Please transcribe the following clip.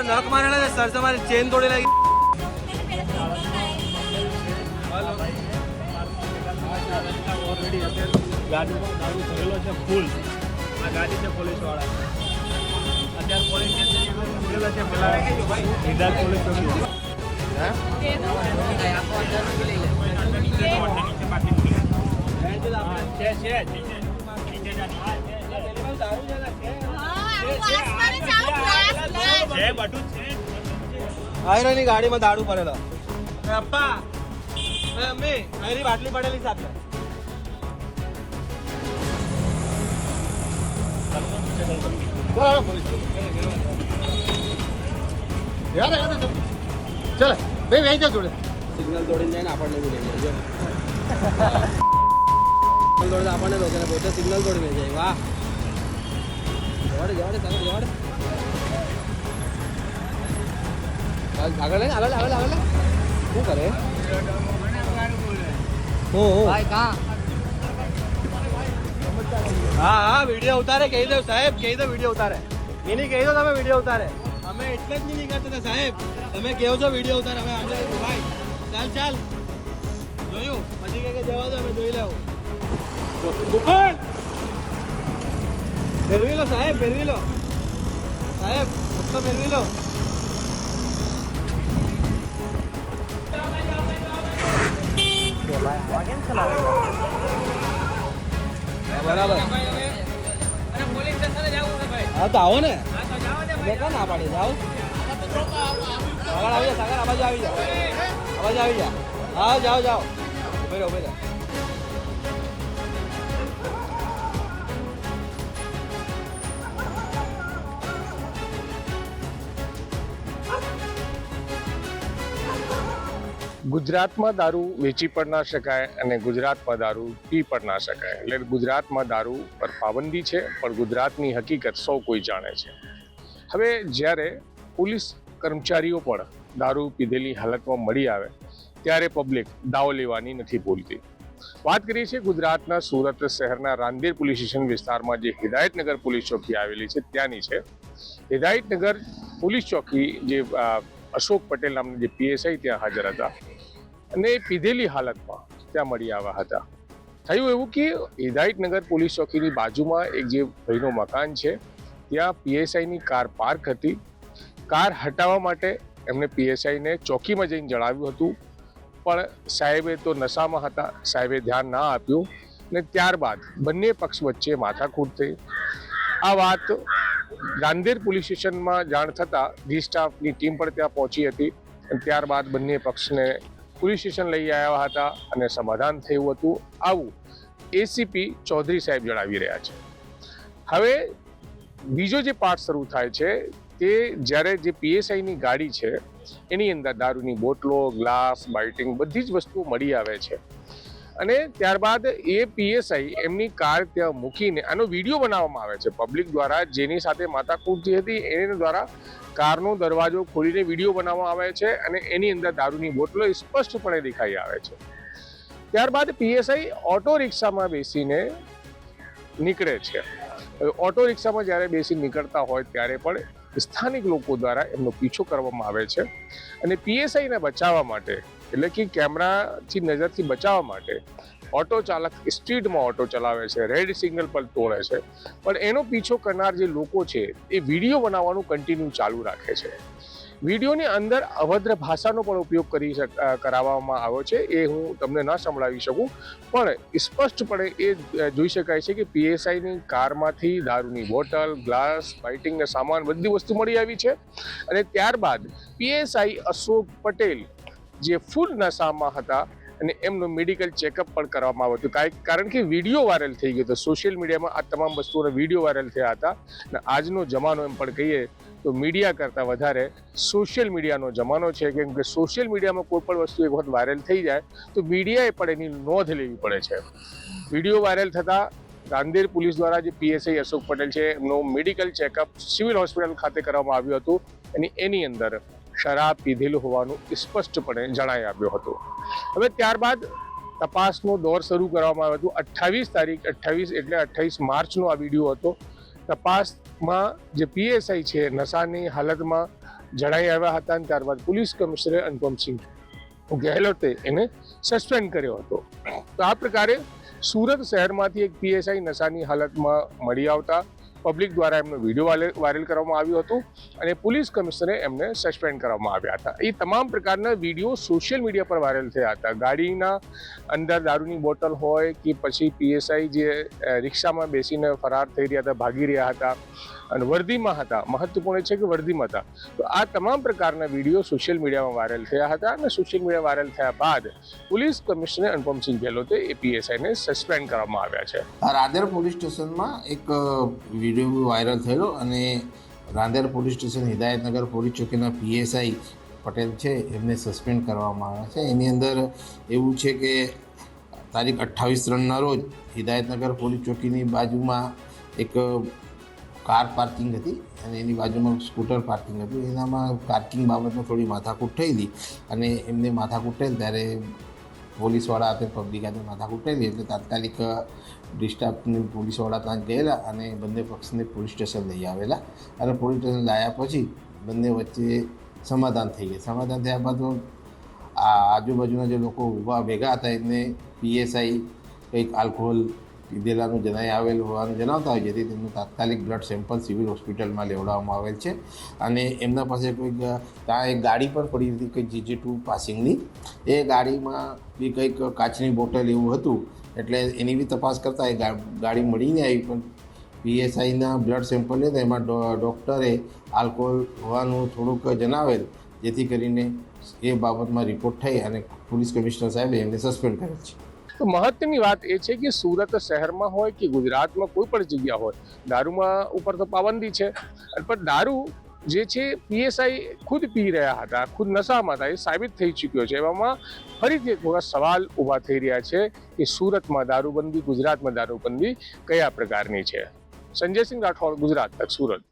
નખ મારેલા સર તમારી ચેન તોડી લાગી ગાડીમાં દારૂ ભરેલો છે ફૂલ આ ગાડી છે પોલીસવાળા અત્યારે પોલીસ ભરેલા છે પેલા હિદાયત પોલીસ છે છે છે છે, છે. છે બધું છે આયરોની ગાડીમાં દારૂ ભરેલો પપ્પા અપ્પા એ આયરી બાટલી પડેલી સાથે ચાલ બે વહી જોડે. સિગ્નલ તોડીને આપણને બી લઈ જાય સિગ્નલ તોડે આપણને લોકોને પોતે સિગ્નલ તોડીને જાય. વાહ. જવાડે જવાડે સાગર જવાડે ચાલ, આગળ લઈને આગળ આગળ આગળ શું કરે? હું હું વીડિયો ઉતારે કહી દો સાહેબ કહી દો વીડિયો ઉતારે. એની કહી દો તમે વીડિયો ઉતારે. અમે એટલે જ નહીં નીકળતા હતા સાહેબ. તમે કહો છો વીડિયો ઉતારે અમે આમ ભાઈ ચાલ ચાલ. જોયું? પછી કે કે જવા દો અમે જોઈ લેવું. દુકાન ફેરવી લો સાહેબ ફેરવી લો. સાહેબ ફક્ત ફેરવી લો. બરાબર હા, તો આવો ને. ક્યાં ના પાડી, જાઓ. આગળ આવી જાઓ આગળ આ આવી જાઓ. આ આવી જા હા, જાઓ જાઓ. ઉભે રહો ઉભે રહો. ગુજરાતમાં દારૂ વેચી પણ ના શકાય અને ગુજરાતમાં દારૂ પી પણ ના શકાય. એટલે ગુજરાતમાં દારૂ પર પાબંદી છે, પણ ગુજરાતની હકીકત સૌ કોઈ જાણે છે. હવે જ્યારે પોલીસ કર્મચારીઓ પણ દારૂ પીધેલી હાલતમાં મળી આવે, ત્યારે પબ્લિક દાવો લેવાની નથી ભૂલતી. વાત કરીએ છીએ ગુજરાતના સુરત શહેરના રાંદેર પોલીસ સ્ટેશન વિસ્તારમાં જે હિદાયતનગર પોલીસ ચોકી આવેલી છે, ત્યાંની છે. હિદાયતનગર પોલીસ ચોકી જે અશોક પટેલ નામના જે પીએસઆઈ ત્યાં હાજર હતા અને એ પીધેલી હાલતમાં ત્યાં મળી આવ્યા હતા. થયું એવું કે હિદાયતનગર પોલીસ ચોકીની બાજુમાં એક જે ભાઈનું મકાન છે, ત્યાં પીએસઆઈની કાર પાર્ક હતી. કાર હટાવવા માટે એમણે પીએસઆઈને ચોકીમાં જઈને જણાવ્યું હતું, પણ સાહેબે તો નશામાં હતા, સાહેબે ધ્યાન ના આપ્યું ને ત્યારબાદ બંને પક્ષ વચ્ચે માથાકૂટ થઈ. આ વાત ગાંધીર પોલીસ સ્ટેશનમાં જાણ થતાં ડી સ્ટાફની ટીમ પણ ત્યાં પહોંચી હતી ત્યારબાદ બંને પક્ષને પોલીસ સ્ટેશન લઈ આવ્યા હતા અને સમાધાન થયું હતું આવું એસીપી ચૌધરી સાહેબ જણાવી રહ્યા છે. હવે બીજો જે પાર્ટ શરૂ થાય છે તે જ્યારે જે પીએસઆઈની ગાડી છે, એની અંદર દારૂની બોટલો, ગ્લાસ બાઇટિંગ બધી જ વસ્તુઓ મળી આવે છે. અને ત્યારબાદ એ પીએસઆઈ એમની કાર ત્યાં મૂકીને આનો વીડિયો બનાવવામાં આવે છે પબ્લિક દ્વારા, જેની સાથે માતા જે હતી, એને દ્વારા કારનો દરવાજો ખોલીને વીડિયો બનાવવામાં આવે છે અને એની અંદર દારૂની બોટલો સ્પષ્ટપણે દેખાઈ આવે છે. ત્યારબાદ પીએસઆઈ ઓટો રિક્ષામાં બેસીને નીકળે છે. ઓટો રિક્ષામાં જ્યારે બેસી નીકળતા હોય ત્યારે પણ સ્થાનિક લોકો દ્વારા એમનો પીછો કરવામાં આવે છે અને પીએસઆઈને બચાવવા માટે એટલે કે કેમેરાથી નજરથી બચાવવા માટે ઓટો ચાલક સ્ટ્રીટમાં ઓટો ચલાવે છે, રેડ સિગ્નલ પર તોડે છે. પણ એનો પીછો કરનાર જે લોકો છે, એ વીડિયો બનાવવાનું કન્ટિન્યુ ચાલુ રાખે છે. વિડીયોની અંદર અભદ્ર ભાષાનો પણ ઉપયોગ કરી કરાવવામાં આવ્યો છે. એ હું તમને ન સંભળાવી શકું. પણ સ્પષ્ટપણે એ જોઈ શકાય છે કે પીએસઆઈની કારમાંથી દારૂની બોટલ, ગ્લાસ બાઇટિંગના સામાન બધી વસ્તુ મળી આવી છે. અને ત્યારબાદ પીએસઆઈ અશોક પટેલ જે ફૂલ નશામાં હતા અને એમનું મેડિકલ ચેકઅપ પણ કરવામાં આવ્યું હતું. કારણ કે વીડિયો વાયરલ થઈ ગયો હતો. સોશિયલ મીડિયામાં આ તમામ વસ્તુઓના વીડિયો વાયરલ થયા હતા. અને આજનો જમાનો એમ પણ કહીએ તો મીડિયા કરતાં વધારે સોશિયલ મીડિયાનો જમાનો છે. કેમ કે સોશિયલ મીડિયામાં કોઈ પણ વસ્તુ એક વખત વાયરલ થઈ જાય, તો મીડિયાએ પણ એની નોંધ લેવી પડે છે. વીડિયો વાયરલ થતાં રાંદેર પોલીસ દ્વારા જે પીએસઆઈ અશોક પટેલ છે, એમનું મેડિકલ ચેકઅપ સિવિલ હોસ્પિટલ ખાતે કરવામાં આવ્યું હતું. અને એની અંદર શરાબ પીધેલું હોવાનું સ્પષ્ટપણે જણાઈ આવ્યું હતું. હવે ત્યારબાદ તપાસનો દોર શરૂ કરવામાં આવ્યો હતો. અઠ્ઠાવીસ તારીખ, અઠ્ઠાવીસ એટલે અઠ્ઠાવીસ માર્ચનો આ વીડિયો હતો. તપાસમાં જે પીએસઆઈ છે, નશાની હાલતમાં જણાઈ આવ્યા હતા અને ત્યારબાદ પોલીસ કમિશનર અનુપમસિંહ ગેહલોતે એને સસ્પેન્ડ કર્યો હતો. તો આ પ્રકારે સુરત શહેરમાંથી એક પીએસઆઈ નશાની હાલતમાં મળી આવતા પબ્લિક દ્વારા એમનો વીડિયો વાયરલ કરવામાં આવ્યો હતો અને પોલીસ કમિશનરે એમને સસ્પેન્ડ કરવામાં આવ્યા હતા. એ તમામ પ્રકારના વીડિયો સોશિયલ મીડિયા પર વાયરલ થયા હતા. ગાડીના અંદર દારૂની બોટલ હોય કે પછી પીએસઆઈ જે રિક્ષામાં બેસીને ફરાર થઈ રહ્યા હતા, ભાગી રહ્યા હતા. અને વર્દીમાં હતા. મહત્વપૂર્ણ છે કે વર્દીમાં હતા. તો આ તમામ પ્રકારના વીડિયો સોશિયલ મીડિયામાં વાયરલ થયા હતા અને સોશિયલ મીડિયા વાયરલ થયા બાદ પોલીસ કમિશનર અનુપમસિંહ ગેહલોતે એ પીએસઆઈને સસ્પેન્ડ કરવામાં આવ્યા છે. આ રાંદેર પોલીસ સ્ટેશનમાં એક વીડિયો વાયરલ થયેલો અને Rander police station Hidayatnagar police ચોકીના PSI Patel છે, એમને સસ્પેન્ડ કરવામાં આવ્યા છે. એની અંદર એવું છે કે તારીખ અઠ્ઠાવીસ ત્રણના રોજ હિદાયતનગર પોલીસ ચોકીની બાજુમાં એક કાર પાર્કિંગ હતી અને એની બાજુમાં સ્કૂટર પાર્કિંગ હતું. એનામાં પાર્કિંગ બાબતમાં થોડી માથાકૂટ થયેલી અને એમને માથાકૂટ થયેલ ત્યારે પોલીસવાળા હાથે પબ્લિક હાથે માથાકૂટ થયેલી એટલે તાત્કાલિક ડિસ્ટાફની પોલીસવાળા ત્યાં ગયેલા અને બંને પક્ષને પોલીસ સ્ટેશન લઈ આવેલા. અને પોલીસ સ્ટેશન લાવ્યા પછી બંને વચ્ચે સમાધાન થઈ ગયા. સમાધાન થયા બાદ આ આજુબાજુના જે લોકો ઊભા ભેગા હતા, એમને પીએસઆઈ કંઈક આલ્કોહોલ પીધેલાનું જણાઈ આવેલ હોવાનું જણાવતા હોય, જેથી તેમનું તાત્કાલિક બ્લડ સેમ્પલ સિવિલ હોસ્પિટલમાં લેવડાવવામાં આવેલ છે. અને એમના પાસે કોઈક ત્યાં એક ગાડી પણ પડી હતી, કંઈક જીજી ટુ પાસિંગની. એ ગાડીમાં બી કંઈક કાચની બોટલ એવું હતું, એટલે એની બી તપાસ કરતાં એ ગાડી મળીને આવી, પણ પીએસઆઈના બ્લડ સેમ્પલ લીધા એમાં ડૉક્ટરે આલ્કોહોલ હોવાનું થોડુંક જણાવેલ, જેથી કરીને એ બાબતમાં રિપોર્ટ થઈ અને પોલીસ કમિશનર સાહેબે એમને સસ્પેન્ડ કરેલ છે. તો મહત્વની વાત એ છે કે સુરત શહેરમાં હોય કે ગુજરાતમાં કોઈ પણ જગ્યા હોય, દારૂમાં ઉપર તો પાબંદી છે. પણ દારૂ જે છે પીએસઆઈ ખુદ પી રહ્યા હતા, ખુદ નશામાં હતા, એ સાબિત થઈ ચૂક્યો છે. એવામાં ફરીથી એક વખત સવાલ ઊભા થઈ રહ્યા છે કે સુરતમાં દારૂબંધી, ગુજરાતમાં દારૂબંધી કયા પ્રકારની છે? સંજયસિંહ રાઠોડ, ગુજરાત તક સુરત.